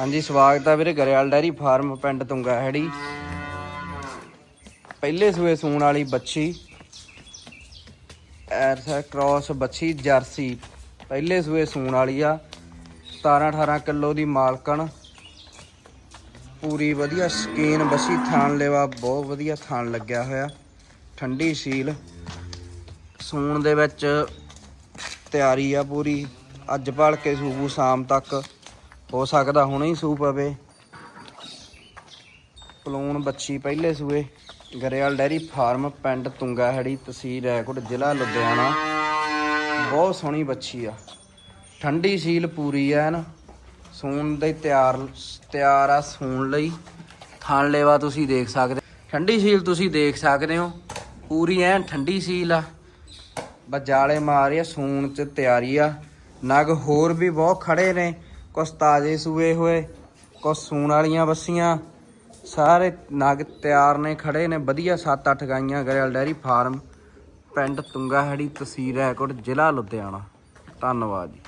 ਹਾਂਜੀ, ਸਵਾਗਤ ਆ ਵੀਰੇ ਗਰੇਵਾਲ ਡੈਰੀ ਫਾਰਮ ਪਿੰਡ ਤੁੰਗਾ ਹੈੜੀ ਪਹਿਲੇ ਸੂਏ ਸੂਣ ਵਾਲੀ ਬੱਚੀ ਐਰਸਾ ਕ੍ਰਾਸ ਬੱਚੀ ਜਰਸੀ, ਪਹਿਲੇ ਸੂਏ ਸੂਣ ਵਾਲੀ ਆ। 17 18 ਕਿਲੋ ਦੀ ਮਾਲਕਣ, ਪੂਰੀ ਵਧੀਆ ਸਕੀਨ ਬੱਚੀ ਥਾਣ ਲੈਵਾ ਬਹੁਤ ਵਧੀਆ ਥਾਣ ਲੱਗਿਆ ਹੋਇਆ। ਠੰਡੀ ਸੀਲ, ਸੂਣ ਦੇ ਵਿੱਚ ਤਿਆਰੀ ਆ ਪੂਰੀ। ਅੱਜ ਭਲ ਕੇ ਸੂਬੂ ਸ਼ਾਮ ਤੱਕ। ਹੋ ਸਕਦਾ ਹੁਣੇ ਹੀ ਸੂ ਪਵੇ। ਪਲੂਣ ਬੱਚੀ ਪਹਿਲੇ ਸੂਏ। ਗਰੇਵਾਲ ਡੈਰੀ ਫਾਰਮ ਪਿੰਡ ਤੁੰਗਾਹੜੀ ਤਹਿਸੀਲ ਰੈਕੋਟ ਜ਼ਿਲ੍ਹਾ ਲੁਧਿਆਣਾ। ਬਹੁਤ ਸੋਹਣੀ ਬੱਚੀ ਆ। ਠੰਡੀ ਸੀਲ ਪੂਰੀ ਐ ਨਾ। ਸੂਣ ਦੇ ਤਿਆਰ ਤਿਆਰ ਆ ਸੂਣ ਲਈ। ਥਣ ਲੇਵਾ ਤੁਸੀਂ ਦੇਖ ਸਕਦੇ। ਠੰਡੀ ਸੀਲ ਤੁਸੀਂ ਦੇਖ ਸਕਦੇ ਹੋ। ਪੂਰੀ ਐਨ ਠੰਡੀ ਸੀਲ ਆ। ਬਜਾਲੇ ਮਾਰਿਆ ਸੂਣ ਚ ਤਿਆਰੀ ਆ। ਨਗ ਹੋਰ ਵੀ ਬਹੁਤ ਖੜੇ ਨੇ। ਕੁਛ ਤਾਜ਼ੇ ਸੂਏ ਹੋਏ, ਕੁਛ ਸੂਣ ਵਾਲੀਆਂ ਬੱਸੀਆਂ ਸਾਰੇ ਨਗ ਤਿਆਰ ਨੇ, ਖੜੇ ਨੇ, ਵਧੀਆ 7-8 ਗਾਈਆਂ ਗਰੇਵਾਲ ਡੈਰੀ ਫਾਰਮ, ਪਿੰਡ ਤੁੰਗਾਹੜੀ ਤਹਿਸੀਲ ਰੈਕੋਟ, ਜ਼ਿਲ੍ਹਾ ਲੁਧਿਆਣਾ। ਧੰਨਵਾਦ ਜੀ।